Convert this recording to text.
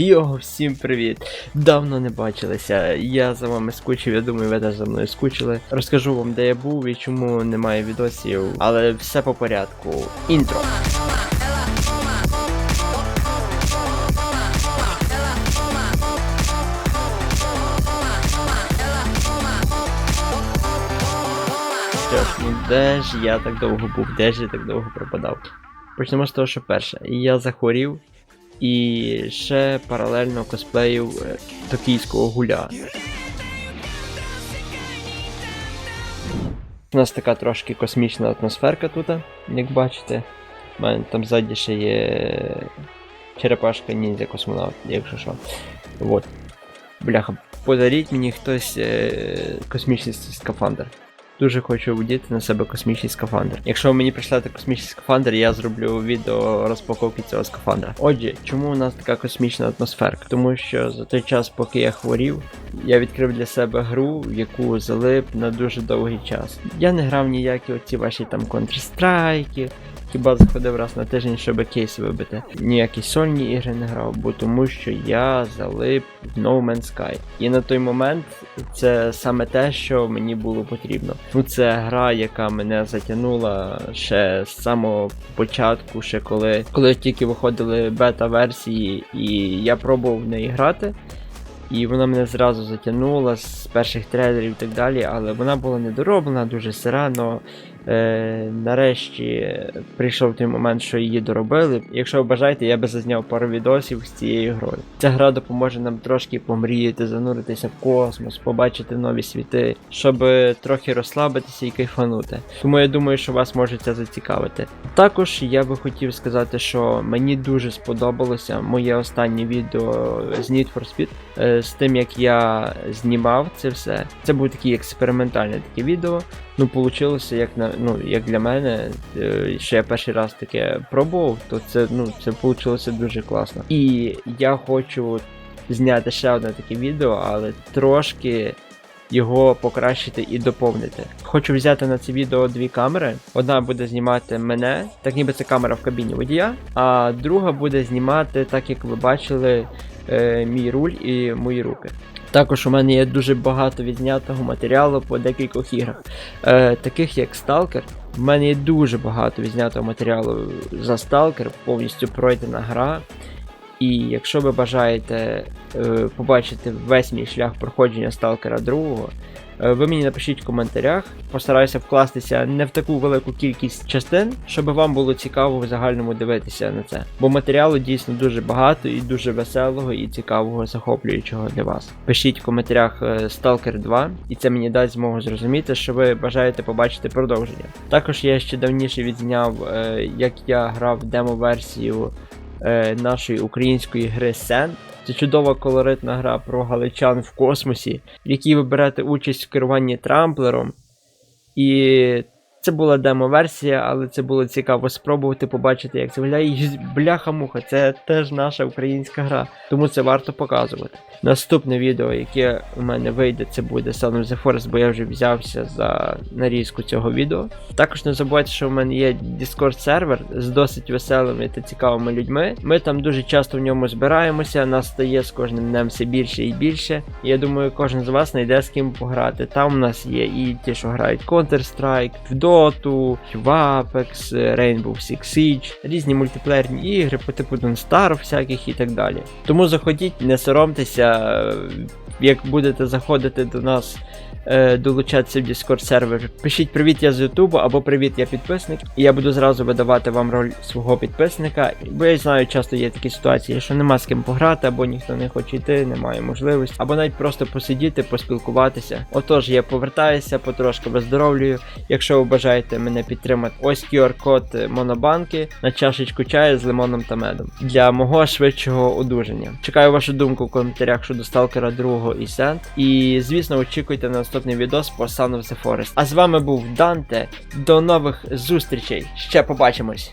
Його, всім привіт! Давно не бачилися. Я за вами скучив, я думаю, ви теж за мною скучили. Розкажу вам, де я був і чому немає відосів, але все по порядку. Інтро. Що ж, ну де ж я так довго був, де ж я так довго пропадав? Почнемо з того, що перше. Я захворів і ще паралельно косплеїв е, токійського гуля. У нас така трошки космічна атмосферка тут, як бачите. У мене там ззаді ще є черепашка ніндзя космонавт, якщо що. Вот. Бляха, подаріть мені хтось е, космічний скафандр. Дуже хочу одіти на себе космічний скафандр. Якщо ви мені прийшлете космічний скафандр, я зроблю відео розпаковки цього скафандра. Отже, чому у нас така космічна атмосферка? Тому що за той час, поки я хворів, я відкрив для себе гру, яку залип на дуже довгий час. Я не грав ніякі оці ваші там Counter-Strike, Хіба заходив раз на тиждень, щоб кейс вибити. Ніякі сольні ігри не грав, бо тому що я залип в No Man's Sky. І на той момент це саме те, що мені було потрібно. Ну, це гра, яка мене затягнула ще з самого початку, ще коли, коли тільки виходили бета-версії, і я пробував в неї грати. І вона мене зразу затягнула з перших трейлерів і так далі, але вона була недороблена, дуже сира, но е, нарешті прийшов той момент, що її доробили. Якщо ви бажаєте, я би зазняв пару відосів з цією грою. Ця гра допоможе нам трошки помріяти, зануритися в космос, побачити нові світи, щоб трохи розслабитися і кайфанути. Тому я думаю, що вас може це зацікавити. Також я би хотів сказати, що мені дуже сподобалося моє останнє відео з Need for Speed. Е, з тим, як я знімав це все. Це був такий експериментальне таке відео. Ну, вийшло, як на ну, як для мене, е, що я перший раз таке пробував, то це ну, це вийшло дуже класно. І я хочу зняти ще одне таке відео, але трошки. Його покращити і доповнити. Хочу взяти на це відео дві камери. Одна буде знімати мене, так ніби це камера в кабіні водія, а друга буде знімати, так як ви бачили, е, мій руль і мої руки. Також у мене є дуже багато відзнятого матеріалу по декількох іграх, е, таких як Stalker. У мене є дуже багато відзнятого матеріалу за Stalker, повністю пройдена гра. І якщо ви бажаєте е, побачити весь мій шлях проходження Сталкера 2, е, ви мені напишіть в коментарях. Постараюся вкластися не в таку велику кількість частин, щоб вам було цікаво в загальному дивитися на це. Бо матеріалу дійсно дуже багато і дуже веселого і цікавого, захоплюючого для вас. Пишіть в коментарях е, Stalker 2, і це мені дасть змогу зрозуміти, що ви бажаєте побачити продовження. Також я ще давніше відзняв, е, як я грав демо-версію е, нашої української гри Сен. Це чудова колоритна гра про галичан в космосі, в якій ви берете участь в керуванні трамплером. І це була демо-версія, але це було цікаво спробувати побачити, як це виглядає. Бляха-муха, це теж наша українська гра, тому це варто показувати. Наступне відео, яке у мене вийде, це буде Son of the Forest, бо я вже взявся за нарізку цього відео. Також не забувайте, що в мене є Discord сервер з досить веселими та цікавими людьми. Ми там дуже часто в ньому збираємося, нас стає з кожним днем все більше і більше. Я думаю, кожен з вас знайде з ким пограти. Там у нас є і ті, що грають Counter-Strike, Dota, Apex, Rainbow Six Siege, різні мультиплеєрні ігри по типу Донстар всяких і так далі. Тому заходіть, не соромтеся, як будете заходити до нас. Е, Долучатися в Discord сервер. Пишіть привіт, я з Ютубу або привіт, я підписник. І я буду зразу видавати вам роль свого підписника. Бо я знаю, часто є такі ситуації, що нема з ким пограти, або ніхто не хоче йти, немає можливості, або навіть просто посидіти, поспілкуватися. Отож, я повертаюся, потрошки виздоровлюю. Якщо ви бажаєте мене підтримати, ось QR-код Монобанки на чашечку чаю з лимоном та медом для мого швидшого одужання. Чекаю вашу думку в коментарях щодо Сталкера 2 і Сент. І звісно, очікуйте на наступний відос по Son of the Forest. А з вами був Данте. До нових зустрічей. Ще побачимось.